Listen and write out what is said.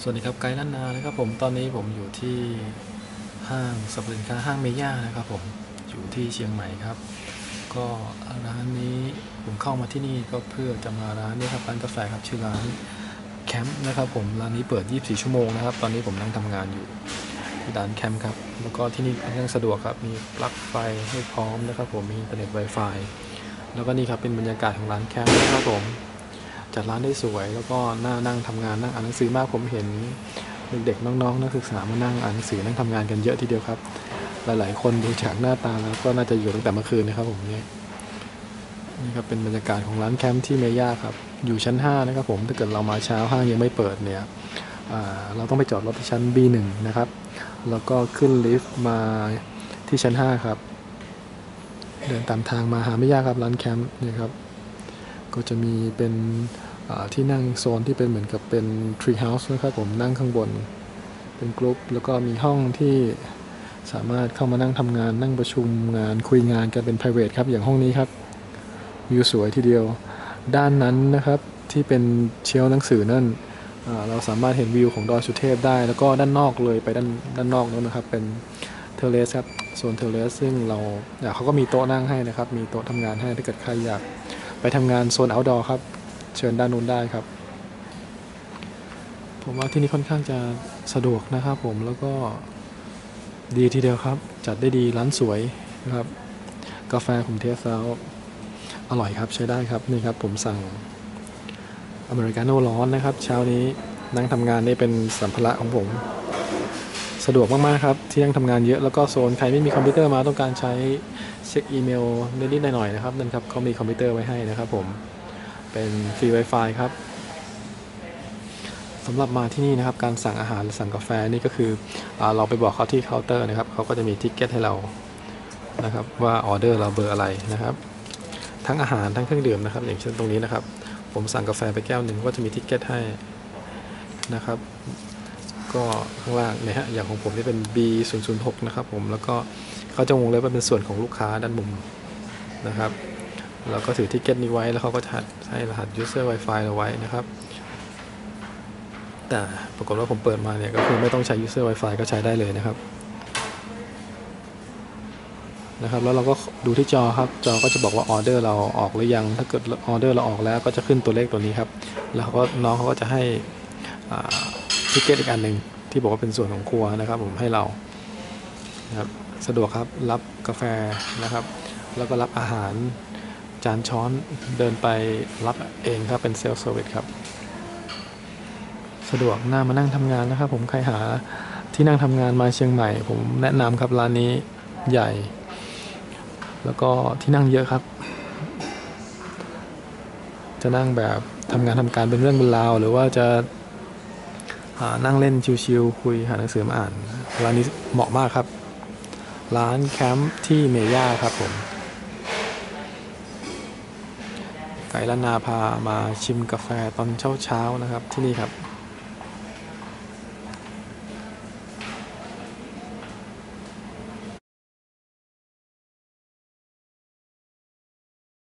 สวัสดีครับไกด์ล้านนานะครับผมตอนนี้ผมอยู่ที่ห้างสรรพสินค้าห้างเมย่านะครับผมอยู่ที่เชียงใหม่ครับ ก็ร้านนี้ผมเข้ามาที่นี่ก็เพื่อจะมาร้านนี้ครับร้านกาแฟครับชื่อร้านแคมป์นะครับผมร้านนี้เปิด 24 ชั่วโมงนะครับ ตอนนี้ผมนั่งทำงานอยู่ที่ร้านแคมป์ครับแล้วก็ที่นี่ค่อนข้างสะดวกครับมีปลั๊กไฟให้พร้อมนะครับ ผมมีอินเทอร์เน็ต Wi-Fi แล้วก็นี่ครับเป็นบรรยากาศของร้านแคมป์นะครับผม จัดร้านได้สวย แล้วก็น่านั่งทำงานนั่งอ่านหนังสือมากผมเห็นเด็กๆน้องๆนักศึกษามานั่งอ่านหนังสือนั่งทำงานกันเยอะทีเดียวครับ หลายๆ คนดูจากหน้าตาแล้วก็น่าจะอยู่ตั้งแต่เมื่อคืนนะครับผมเนี่ยนี่ครับเป็นบรรยากาศของร้านแคมป์ที่เมย่าครับอยู่ชั้น 5 นะครับผมถ้าเกิดเรามาเช้าห้างยังไม่เปิดเนี่ยเราต้องไปจอดรถที่ชั้น B1 นะครับแล้วก็ขึ้นลิฟต์มาที่ชั้น 5 ครับ เดินตามทางมาหาไม่ยากครับร้านแคมป์นี่ครับ ก็จะมีเป็นที่นั่งโซนที่เป็นเหมือนกับเป็น tree house นะครับผมนั่งข้างบน เป็นกลุ่มแล้วก็มีห้องที่สามารถเข้ามานั่งทำงานนั่งประชุมงานคุยงานกันเป็น private ครับอย่างห้องนี้ครับวิวสวยทีเดียว ด้านนั้นนะครับที่เป็นเชลหนังสือนั่นเราสามารถเห็นวิวของดอยสุเทพได้ แล้วก็ด้านนอกเลยไปด้านด้านนอกนู้นนะครับ เป็นเทเลสครับโซนเทเลสซึ่งเราเขาก็มีโต๊ะนั่งให้นะครับ มีโต๊ะทำงานให้ถ้าเกิดใครอยาก ทำงานโซน outdoor ครับ เชิญด้านนู้นได้ครับ ผมว่าที่นี่ค่อนข้างจะสะดวกนะครับผมแล้วก็ดีทีเดียวครับ จัดได้ดีร้านสวยนะครับ กาแฟผมเทสแล้วอร่อยครับใช้ได้ครับนี่ครับผมสั่งอเมริกาโน่ร้อนนะครับ เช้านี้นั่งทำงานนี่เป็นสัมภาระของผม สะดวกมาก ๆ ครับ ที่นั่งทำงานเยอะแล้วก็โซนใครไม่มีคอมพิวเตอร์มาต้องการใช้ เช็คอีเมลนิดๆหน่อยๆนะครับนั่นครับเขามีคอมพิวเตอร์ไว้ให้นะครับผมเป็นฟรี Wi-Fi ครับสำหรับมาที่นี่นะครับการสั่งอาหารหรือสั่งกาแฟนี่ก็คืออเราไปบอกเขาที่เคาน์เตอร์นะครับเขาก็จะมีทิกเก็ตให้เรานะครับว่าออเดอร์เราเบอร์อะไรนะครับ ทั้งอาหารทั้งเครื่องดื่มนะครับ อย่างเช่นตรงนี้นะครับ ผมสั่งกาแฟไปแก้วหนึ่งก็จะมีทิกเก็ตให้นะครับ ก็ข้างล่างเนี่ยฮะอย่างของผมนี่เป็น B 0 0 6 นะครับผมแล้วก็ เขาจะวงเล็บว่าเป็นส่วนของลูกค้าด้านมุมนะครับ เราก็ถือทิกเก็ตนี้ไว้แล้วเขาก็จะให้รหัส user wifi เราไว้นะครับ แต่ปรากฏว่าผมเปิดมาเนี่ยก็คือไม่ต้องใช้ user wifi ก็ใช้ได้เลยนะครับนะครับแล้วเราก็ดูที่จอครับจอก็จะบอกว่าออเดอร์เราออกหรือยังถ้าเกิดออเดอร์เราออกแล้วก็จะขึ้นตัวเลขตัวนี้ครับแล้วเขาก็น้องเขาก็จะให้ทิกเก็ตอีกอันหนึ่งที่บอกว่าเป็นส่วนของครัวนะครับ ผมให้เรานะครับ สะดวกครับรับกาแฟนะครับ แล้วก็รับอาหารจานช้อนเดินไปรับเองครับเป็นเซลล์เซอร์วิสครับ สะดวกน่ามานั่งทำงานนะครับ ผมใครหาที่นั่งทำงานมาเชียงใหม่ ผมแนะนำครับร้านนี้ใหญ่ แล้วก็ที่นั่งเยอะครับ จะนั่งแบบทำงานทำการเป็นเรื่องเป็นราว หรือว่าจะานั่งเล่นชิวๆคุยหาหนังสือมาอ่านร้านนี้เหมาะมากครับ ร้านแคมป์ที่เมย่าครับผมไก่ละนาพามาชิมกาแฟตอนเช้าๆนะครับที่นี่ครับ